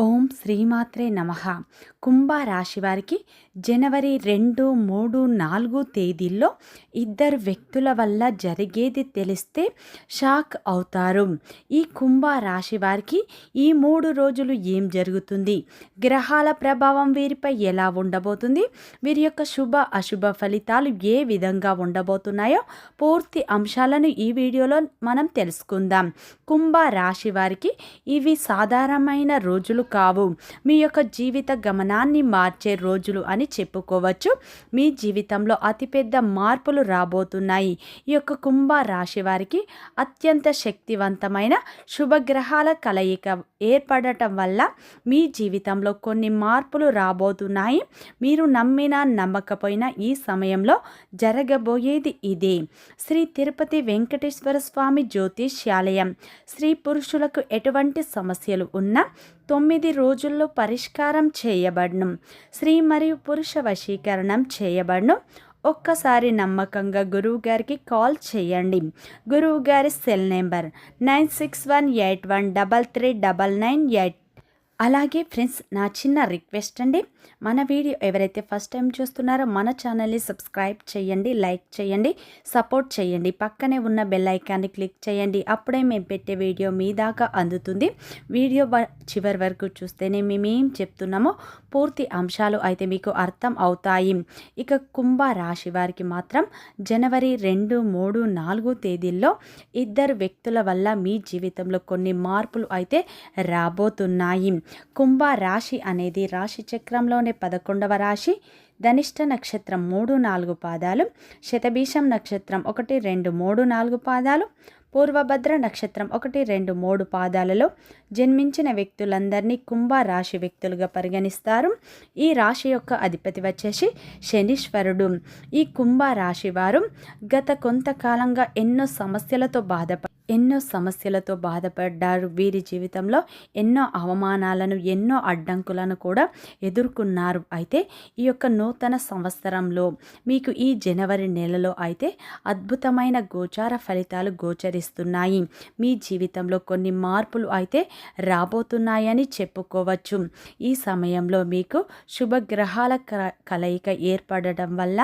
ఓం శ్రీమాత్రే నమ. కుంభరాశి వారికి జనవరి రెండు మూడు నాలుగు తేదీల్లో ఇద్దరు వ్యక్తుల వల్ల జరిగేది తెలిస్తే షాక్ అవుతారు. ఈ కుంభరాశి వారికి ఈ మూడు రోజులు ఏం జరుగుతుంది? గ్రహాల ప్రభావం వీరిపై ఎలా ఉండబోతుంది? వీరి యొక్క శుభ అశుభ ఫలితాలు ఏ విధంగా ఉండబోతున్నాయో పూర్తి అంశాలను ఈ వీడియోలో మనం తెలుసుకుందాం. కుంభ రాశి వారికి ఇవి సాధారణమైన రోజులు కావు. మీ యొక్క జీవిత గమనాన్ని మార్చే రోజులు అని చెప్పుకోవచ్చు. మీ జీవితంలో అతిపెద్ద మార్పులు రాబోతున్నాయి. ఈ యొక్క కుంభ రాశి వారికి అత్యంత శక్తివంతమైన శుభగ్రహాల కలయిక ఏర్పడటం వల్ల మీ జీవితంలో కొన్ని మార్పులు రాబోతున్నాయి. మీరు నమ్మినా నమ్మకపోయినా ఈ సమయంలో జరగబోయేది ఇదే. శ్రీ తిరుపతి వెంకటేశ్వర స్వామి జ్యోతిష్యాలయం. స్త్రీ పురుషులకు ఎటువంటి సమస్యలు ఉన్నా తొమ్మిది రోజుల్లో పరిష్కారం చేయబడను. స్త్రీ మరియు పురుష వశీకరణం చేయబడను. ఒక్కసారి నమ్మకంగా గురువు గారికి కాల్ చేయండి. గురువు గారి cell number nine six one eight one double three double nine eight అలాగే ఫ్రెండ్స్ నా చిన్న రిక్వెస్ట్ అండి. మన వీడియో ఎవరైతే ఫస్ట్ టైం చూస్తున్నారో మన ఛానల్ని సబ్స్క్రైబ్ చేయండి లైక్ చేయండి సపోర్ట్ చేయండి. పక్కనే ఉన్న బెల్ ఐకాన్ని క్లిక్ చేయండి. అప్పుడే మేము పెట్టే వీడియో మీ దాకా అందుతుంది. వీడియో చివరి వరకు చూస్తేనే మేమేం చెప్తున్నామో పూర్తి అంశాలు అయితే మీకు అర్థం అవుతాయి. ఇక కుంభ రాశి వారికి మాత్రం జనవరి రెండు మూడు నాలుగు తేదీల్లో ఇద్దరు వ్యక్తుల వల్ల మీ జీవితంలో కొన్ని మార్పులు అయితే రాబోతున్నాయి. కుంభ రాశి అనేది రాశి చక్రంలోనే పదకొండవ రాశి. ధనిష్ట నక్షత్రం మూడు నాలుగు పాదాలు శతభీషం నక్షత్రం ఒకటి రెండు మూడు నాలుగు పాదాలు పూర్వభద్ర నక్షత్రం ఒకటి రెండు మూడు పాదాలలో జన్మించిన వ్యక్తులందరినీ కుంభ రాశి వ్యక్తులుగా పరిగణిస్తారు. ఈ రాశి యొక్క అధిపతి వచ్చేసి శనీశ్వరుడు. ఈ కుంభ రాశి వారు గత కొంతకాలంగా ఎన్నో సమస్యలతో బాధపడి ఎన్నో సమస్యలతో బాధపడ్డారు. వీరి జీవితంలో ఎన్నో అవమానాలను ఎన్నో అడ్డంకులను కూడా ఎదుర్కొన్నారు. అయితే ఈ యొక్క నూతన సంవత్సరంలో మీకు ఈ జనవరి నెలలో అయితే అద్భుతమైన గోచార ఫలితాలు గోచరిస్తున్నాయి. మీ జీవితంలో కొన్ని మార్పులు అయితే రాబోతున్నాయని చెప్పుకోవచ్చు. ఈ సమయంలో మీకు శుభగ్రహాల కలయిక ఏర్పడటం వల్ల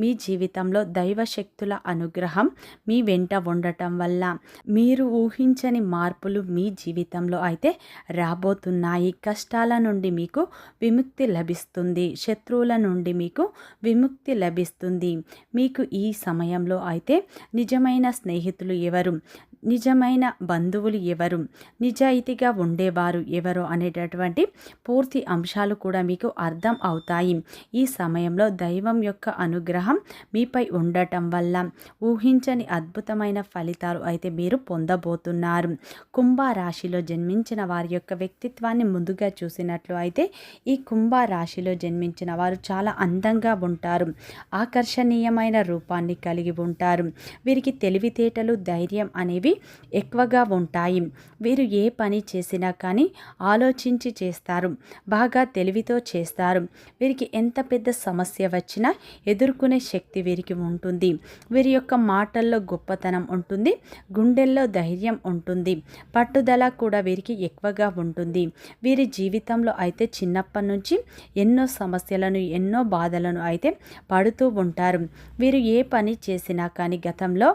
మీ జీవితంలో దైవశక్తుల అనుగ్రహం మీ వెంట ఉండటం వల్ల మీరు ఊహించని మార్పులు మీ జీవితంలో అయితే రాబోతున్నాయి. కష్టాల నుండి మీకు విముక్తి లభిస్తుంది. శత్రువుల నుండి మీకు విముక్తి లభిస్తుంది. మీకు ఈ సమయంలో అయితే నిజమైన స్నేహితులు ఎవరు? నిజమైన బంధువులు ఎవరు? నిజాయితీగా ఉండేవారు ఎవరు? అనేటటువంటి పూర్తి అంశాలు కూడా మీకు అర్థం అవుతాయి. ఈ సమయంలో దైవం యొక్క అనుగ్రహం మీపై ఉండటం వల్ల ఊహించని అద్భుతమైన ఫలితాలు అయితే మీరు పొందబోతున్నారు. కుంభరాశిలో జన్మించిన వారి యొక్క వ్యక్తిత్వాన్ని ముందుగా చూసినట్లు అయితే ఈ కుంభరాశిలో జన్మించిన వారు చాలా అందంగా ఉంటారు. ఆకర్షణీయమైన రూపాన్ని కలిగి ఉంటారు. వీరికి తెలివితేటలు ధైర్యం అనేవి అనేవి ఎక్కువగా ఉంటాయి. వీరు ఏ పని చేసినా కానీ ఆలోచించి చేస్తారు. బాగా తెలివితో చేస్తారు. వీరికి ఎంత పెద్ద సమస్య వచ్చినా ఎదుర్కొనే శక్తి వీరికి ఉంటుంది. వీరి యొక్క మాటల్లో గొప్పతనం ఉంటుంది. గుండెల్లో ధైర్యం ఉంటుంది. పట్టుదల కూడా వీరికి ఎక్కువగా ఉంటుంది. వీరి జీవితంలో అయితే చిన్నప్పటి నుంచి ఎన్నో సమస్యలను ఎన్నో బాధలను అయితే పడుతూ ఉంటారు. వీరు ఏ పని చేసినా కానీ గతంలో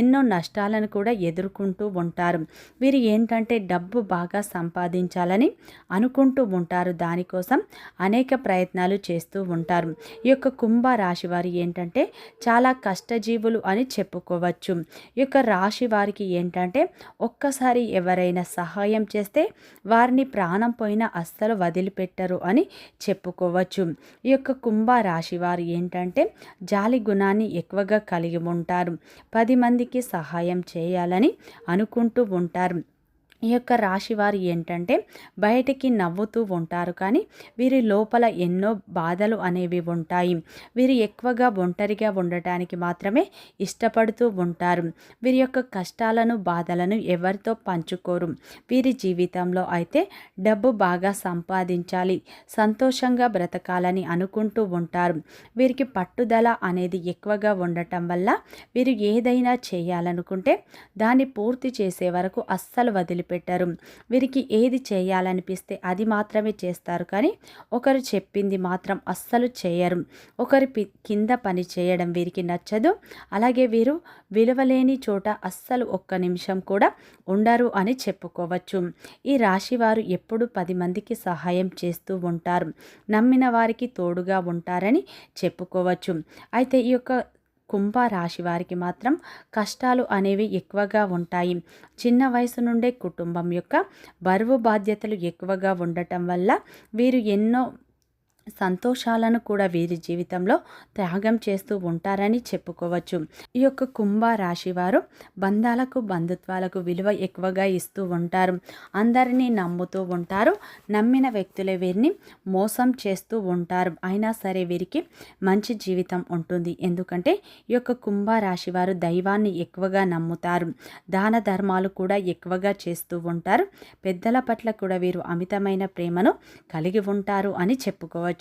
ఎన్నో నష్టాలను కూడా ఎదురు ఎదుర్కొంటూ ఉంటారు. వీరు ఏంటంటే డబ్బు బాగా సంపాదించాలని అనుకుంటూ ఉంటారు. దానికోసం అనేక ప్రయత్నాలు చేస్తూ ఉంటారు. ఈ యొక్క కుంభ రాశి వారు ఏంటంటే చాలా కష్టజీవులు అని చెప్పుకోవచ్చు. ఈ యొక్క రాశి వారికి ఏంటంటే ఒక్కసారి ఎవరైనా సహాయం చేస్తే వారిని ప్రాణం పోయిన అస్సలు వదిలిపెట్టరు అని చెప్పుకోవచ్చు. ఈ యొక్క కుంభ రాశి వారు ఏంటంటే జాలి గుణాన్ని ఎక్కువగా కలిగి ఉంటారు. పది మందికి సహాయం చేయాలని అనుకుంటూ ఉంటారు. ఈ యొక్క రాశి వారు ఏంటంటే బయటికి నవ్వుతూ ఉంటారు కానీ వీరి లోపల ఎన్నో బాధలు అనేవి ఉంటాయి. వీరు ఎక్కువగా ఒంటరిగా ఉండటానికి మాత్రమే ఇష్టపడుతూ ఉంటారు. వీరి యొక్క కష్టాలను బాధలను ఎవరితో పంచుకోరు. వీరి జీవితంలో అయితే డబ్బు బాగా సంపాదించాలి సంతోషంగా బ్రతకాలని అనుకుంటూ ఉంటారు. వీరికి పట్టుదల అనేది ఎక్కువగా ఉండటం వల్ల వీరు ఏదైనా చేయాలనుకుంటే దాన్ని పూర్తి చేసే వరకు అస్సలు వదిలి వదిలిపెట్టరు వీరికి ఏది చేయాలనిపిస్తే అది మాత్రమే చేస్తారు. కానీ ఒకరు చెప్పింది మాత్రం అస్సలు చేయరు. ఒకరి పి- కింద పని చేయడం వీరికి నచ్చదు. అలాగే వీరు విలువలేని చోట అస్సలు ఒక్క నిమిషం కూడా ఉండరు అని చెప్పుకోవచ్చు. ఈ రాశి వారు ఎప్పుడు పది మందికి సహాయం చేస్తూ ఉంటారు. నమ్మిన వారికి తోడుగా ఉంటారని చెప్పుకోవచ్చు. అయితే ఈ యొక్క కుంభరాశి వారికి మాత్రం కష్టాలు అనేవి ఎక్కువగా ఉంటాయి. చిన్న వయసు నుండే కుటుంబం యొక్క బరువు బాధ్యతలు ఎక్కువగా ఉండటం వల్ల వీరు ఎన్నో సంతోషాలను కూడా వీరి జీవితంలో త్యాగం చేస్తూ ఉంటారని చెప్పుకోవచ్చు. ఈ యొక్క కుంభ రాశి వారు బంధాలకు బంధుత్వాలకు విలువ ఎక్కువగా ఇస్తూ ఉంటారు. అందరినీ నమ్ముతూ ఉంటారు. నమ్మిన వ్యక్తులే వీరిని మోసం చేస్తూ ఉంటారు. అయినా సరే వీరికి మంచి జీవితం ఉంటుంది. ఎందుకంటే ఈ యొక్క కుంభ రాశి వారు దైవాన్ని ఎక్కువగా నమ్ముతారు. దాన ధర్మాలు కూడా ఎక్కువగా చేస్తూ ఉంటారు. పెద్దల పట్ల కూడా వీరు అమితమైన ప్రేమను కలిగి ఉంటారు అని చెప్పుకోవచ్చు.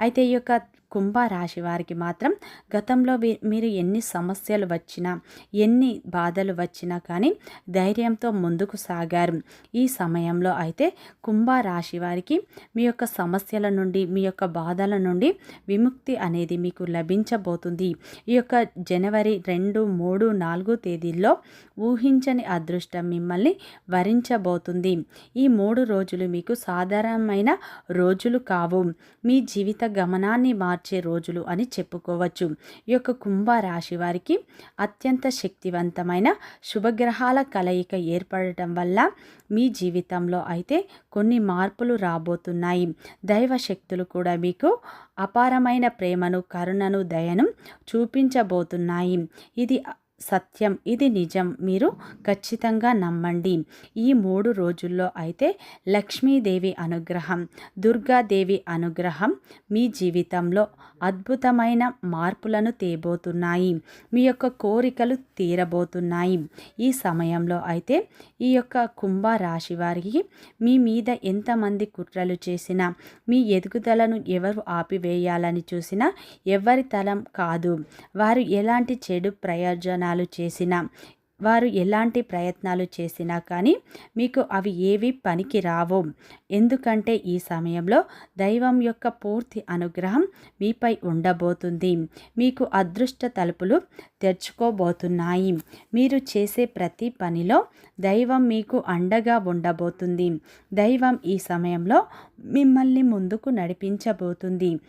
అయితే ఈ యొక్క కుంభ రాశి వారికి మాత్రం గతంలో మీరు ఎన్ని సమస్యలు వచ్చినా ఎన్ని బాధలు వచ్చినా కానీ ధైర్యంతో ముందుకు సాగారు. ఈ సమయంలో అయితే కుంభ రాశి వారికి మీ యొక్క సమస్యల నుండి మీ యొక్క బాధల నుండి విముక్తి అనేది మీకు లభించబోతుంది. ఈ యొక్క జనవరి రెండు మూడు నాలుగు తేదీల్లో ఊహించని అదృష్టం మిమ్మల్ని వరించబోతుంది. ఈ మూడు రోజులు మీకు సాధారణమైన రోజులు కావు. మీ జీవిత గమనాన్ని మార్చే రోజులు అని చెప్పుకోవచ్చు. ఈ యొక్క కుంభ రాశి వారికి అత్యంత శక్తివంతమైన శుభగ్రహాల కలయిక ఏర్పడటం వల్ల మీ జీవితంలో అయితే కొన్ని మార్పులు రాబోతున్నాయి. దైవ శక్తులు కూడా మీకు అపారమైన ప్రేమను కరుణను దయను చూపించబోతున్నాయి. ఇది సత్యం. ఇది నిజం. మీరు ఖచ్చితంగా నమ్మండి. ఈ మూడు రోజుల్లో అయితే లక్ష్మీదేవి అనుగ్రహం దుర్గాదేవి అనుగ్రహం మీ జీవితంలో అద్భుతమైన మార్పులను తేబోతున్నాయి. మీ యొక్క కోరికలు తీరబోతున్నాయి. ఈ సమయంలో అయితే ఈ యొక్క కుంభ రాశి వారికి మీ మీద ఎంతమంది కుట్రలు చేసినా మీ ఎదుగుదలను ఎవరు ఆపివేయాలని చూసినా ఎవరి తలం కాదు. వారు ఎలాంటి చెడు ప్రయోజనాలు చేసినా వారు ఎలాంటి ప్రయత్నాలు చేసినా కానీ మీకు అవి ఏవి పనికి రావు. ఎందుకంటే ఈ సమయంలో దైవం యొక్క పూర్తి అనుగ్రహం మీపై ఉండబోతుంది. మీకు అదృష్ట తలుపులు తెరుచుకోబోతున్నాయి. మీరు చేసే ప్రతి పనిలో దైవం మీకు అండగా ఉండబోతుంది. దైవం ఈ సమయంలో మిమ్మల్ని ముందుకు నడిపించబోతుంది.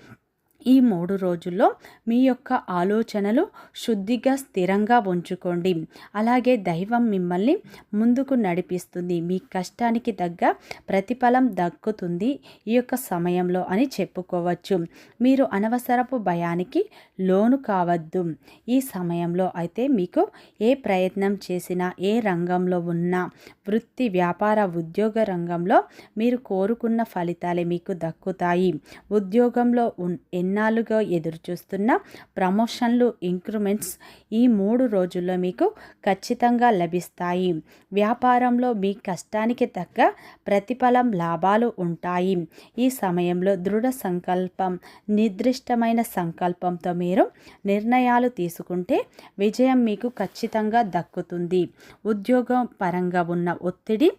ఈ మూడు రోజుల్లో మీ యొక్క ఆలోచనలు శుద్ధిగా స్థిరంగా ఉంచుకోండి. అలాగే దైవం మిమ్మల్ని ముందుకు నడిపిస్తుంది. మీ కష్టానికి తగ్గ ప్రతిఫలం దక్కుతుంది ఈ యొక్క సమయంలో అని చెప్పుకోవచ్చు. మీరు అనవసరపు భయానికి లోను కావద్దు. ఈ సమయంలో అయితే మీకు ఏ ప్రయత్నం చేసినా ఏ రంగంలో ఉన్నా వృత్తి వ్యాపార ఉద్యోగ రంగంలో మీరు కోరుకున్న ఫలితాలే మీకు దక్కుతాయి. ఉద్యోగంలో ఉన్ ఇన్నాళ్ళుగా ఎదురుచూస్తున్న ప్రమోషన్లు ఇంక్రిమెంట్స్ ఈ మూడు రోజుల్లో మీకు ఖచ్చితంగా లభిస్తాయి. వ్యాపారంలో మీ కష్టానికి తగ్గ ప్రతిఫలం లాభాలు ఉంటాయి. ఈ సమయంలో దృఢ సంకల్పం నిర్దిష్టమైన సంకల్పంతో మీరు నిర్ణయాలు తీసుకుంటే విజయం మీకు ఖచ్చితంగా దక్కుతుంది. ఉద్యోగం పరంగా ఉన్న ఒత్తిడి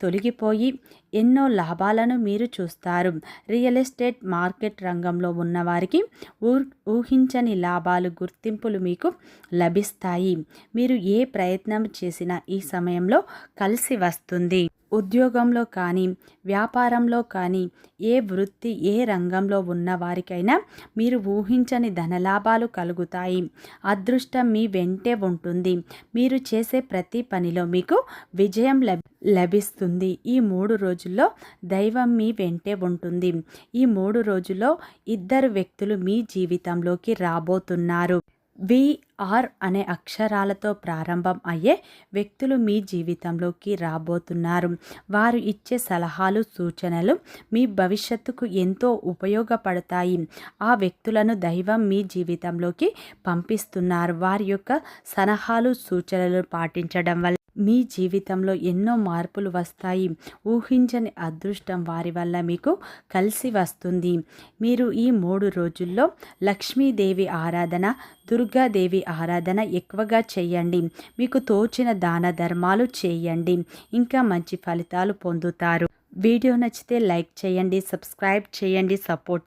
తొలగిపోయి ఎన్నో లాభాలను మీరు చూస్తారు. రియల్ ఎస్టేట్ మార్కెట్ రంగంలో ఉన్నవారికి ఊ ఊహించని లాభాలు గుర్తింపులు మీకు లభిస్తాయి. మీరు ఏ ప్రయత్నం చేసినా ఈ సమయంలో కలిసి వస్తుంది. ఉద్యోగంలో కానీ వ్యాపారంలో కానీ ఏ వృత్తి ఏ రంగంలో ఉన్న వారికైనా మీరు ఊహించని ధనలాభాలు కలుగుతాయి. అదృష్టం మీ వెంటే ఉంటుంది. మీరు చేసే ప్రతి పనిలో మీకు విజయం లభి లభిస్తుంది. ఈ మూడు రోజుల్లో దైవం మీ వెంటే ఉంటుంది. ఈ మూడు రోజుల్లో ఇద్దరు వ్యక్తులు మీ జీవితంలోకి రాబోతున్నారు. విఆర్ అనే అక్షరాలతో ప్రారంభం అయ్యే వ్యక్తులు మీ జీవితంలోకి రాబోతున్నారు. వారు ఇచ్చే సలహాలు సూచనలు మీ భవిష్యత్తుకు ఎంతో ఉపయోగపడతాయి. ఆ వ్యక్తులను దైవం మీ జీవితంలోకి పంపిస్తున్నారు. వారి యొక్క సలహాలు సూచనలు పాటించడం వల్ల మీ జీవితంలో ఎన్నో మార్పులు వస్తాయి. ఊహించని అదృష్టం వారి వల్ల మీకు కలిసి వస్తుంది. మీరు ఈ మూడు రోజుల్లో లక్ష్మీదేవి ఆరాధన దుర్గాదేవి ఆరాధన ఎక్కువగా చేయండి. మీకు తోచిన దాన ధర్మాలు చేయండి. ఇంకా మంచి ఫలితాలు పొందుతారు. వీడియో నచ్చితే లైక్ చేయండి సబ్స్క్రైబ్ చేయండి సపోర్ట్ చేయండి.